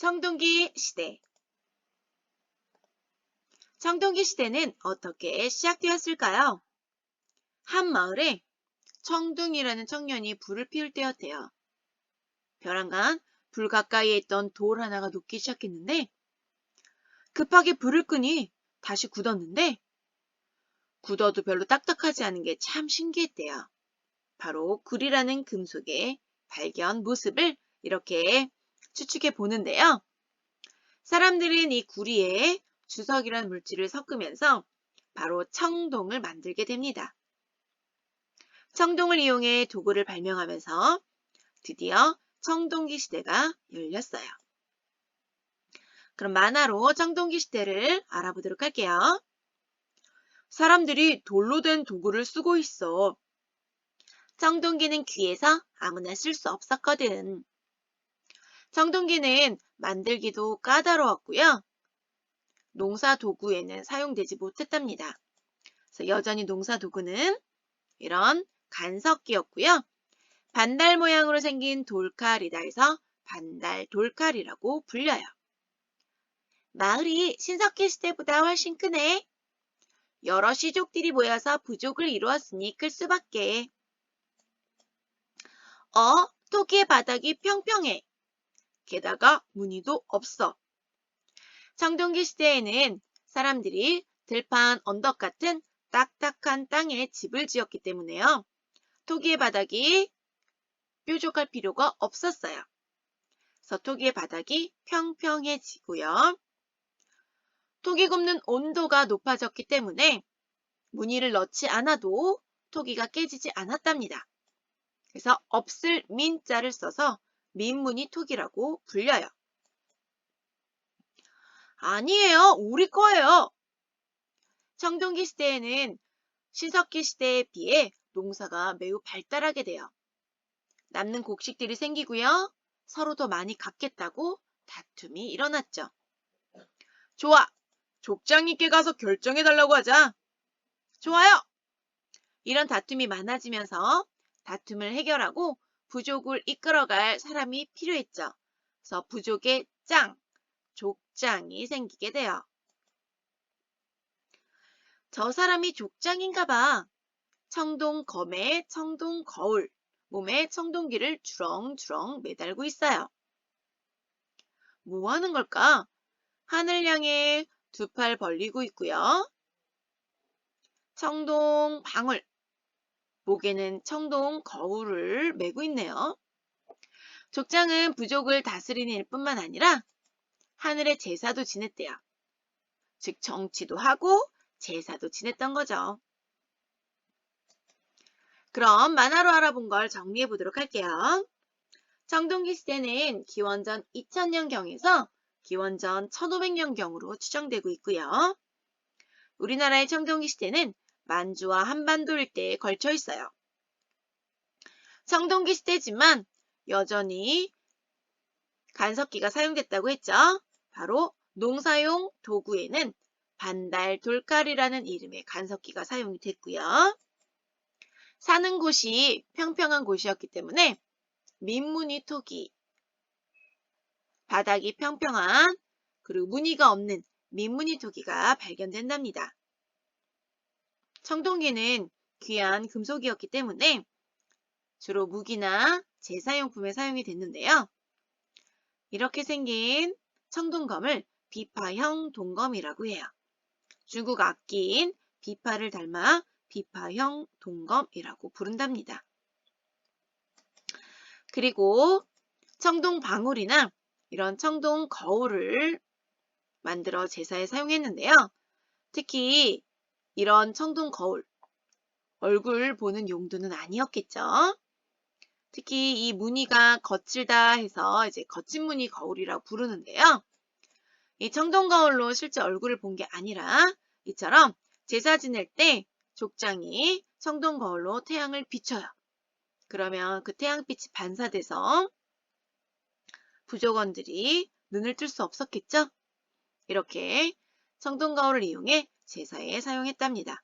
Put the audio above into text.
청동기 시대 청동기 시대는 어떻게 시작되었을까요? 한 마을에 청둥이라는 청년이 불을 피울 때였대요. 벼랑간 불 가까이에 있던 돌 하나가 녹기 시작했는데 급하게 불을 끄니 다시 굳었는데 굳어도 별로 딱딱하지 않은 게 참 신기했대요. 바로 굴이라는 금속의 발견 모습을 이렇게 추측해 보는데요. 사람들은 이 구리에 주석이라는 물질을 섞으면서 바로 청동을 만들게 됩니다. 청동을 이용해 도구를 발명하면서 드디어 청동기 시대가 열렸어요. 그럼 만화로 청동기 시대를 알아보도록 할게요. 사람들이 돌로 된 도구를 쓰고 있어. 청동기는 귀에서 아무나 쓸 수 없었거든. 청동기는 만들기도 까다로웠고요. 농사 도구에는 사용되지 못했답니다. 그래서 여전히 농사 도구는 이런 간석기였고요. 반달 모양으로 생긴 돌칼이다 해서 반달 돌칼이라고 불려요. 마을이 신석기 시대보다 훨씬 크네. 여러 시족들이 모여서 부족을 이루었으니 클 수밖에. 어, 토기의 바닥이 평평해. 게다가 무늬도 없어. 청동기 시대에는 사람들이 들판 언덕 같은 딱딱한 땅에 집을 지었기 때문에요. 토기의 바닥이 뾰족할 필요가 없었어요. 그래서 토기의 바닥이 평평해지고요. 토기 굽는 온도가 높아졌기 때문에 무늬를 넣지 않아도 토기가 깨지지 않았답니다. 그래서 없을 민자를 써서 민무늬 토기라고 불려요. 아니에요. 우리 거예요. 청동기 시대에는 신석기 시대에 비해 농사가 매우 발달하게 돼요. 남는 곡식들이 생기고요. 서로 더 많이 갚겠다고 다툼이 일어났죠. 좋아. 족장님께 가서 결정해달라고 하자. 좋아요. 이런 다툼이 많아지면서 다툼을 해결하고 부족을 이끌어갈 사람이 필요했죠. 그래서 부족의 짱, 족장이 생기게 돼요. 저 사람이 족장인가 봐. 청동 검에 청동 거울, 몸에 청동기를 주렁주렁 매달고 있어요. 뭐 하는 걸까? 하늘 향해 두 팔 벌리고 있고요. 청동 방울, 목에는 청동 거울을 메고 있네요. 족장은 부족을 다스리는 일뿐만 아니라 하늘의 제사도 지냈대요. 즉 정치도 하고 제사도 지냈던 거죠. 그럼 만화로 알아본 걸 정리해 보도록 할게요. 청동기 시대는 기원전 2000년경에서 기원전 1500년경으로 추정되고 있고요. 우리나라의 청동기 시대는 만주와 한반도 일대에 걸쳐 있어요. 청동기 시대지만 여전히 간석기가 사용됐다고 했죠. 바로 농사용 도구에는 반달 돌칼이라는 이름의 간석기가 사용이 됐고요. 사는 곳이 평평한 곳이었기 때문에 민무늬 토기, 바닥이 평평한 그리고 무늬가 없는 민무늬 토기가 발견된답니다. 청동기는 귀한 금속이었기 때문에 주로 무기나 제사용품에 사용이 됐는데요. 이렇게 생긴 청동검을 비파형 동검이라고 해요. 중국 악기인 비파를 닮아 비파형 동검이라고 부른답니다. 그리고 청동 방울이나 이런 청동 거울을 만들어 제사에 사용했는데요. 특히 이런 청동 거울, 얼굴 보는 용도는 아니었겠죠. 특히 이 무늬가 거칠다 해서 이제 거친 무늬 거울이라고 부르는데요. 이 청동 거울로 실제 얼굴을 본 게 아니라 이처럼 제사 지낼 때 족장이 청동 거울로 태양을 비춰요. 그러면 그 태양빛이 반사돼서 부족원들이 눈을 뜰 수 없었겠죠? 이렇게 청동 거울을 이용해 제사에 사용했답니다.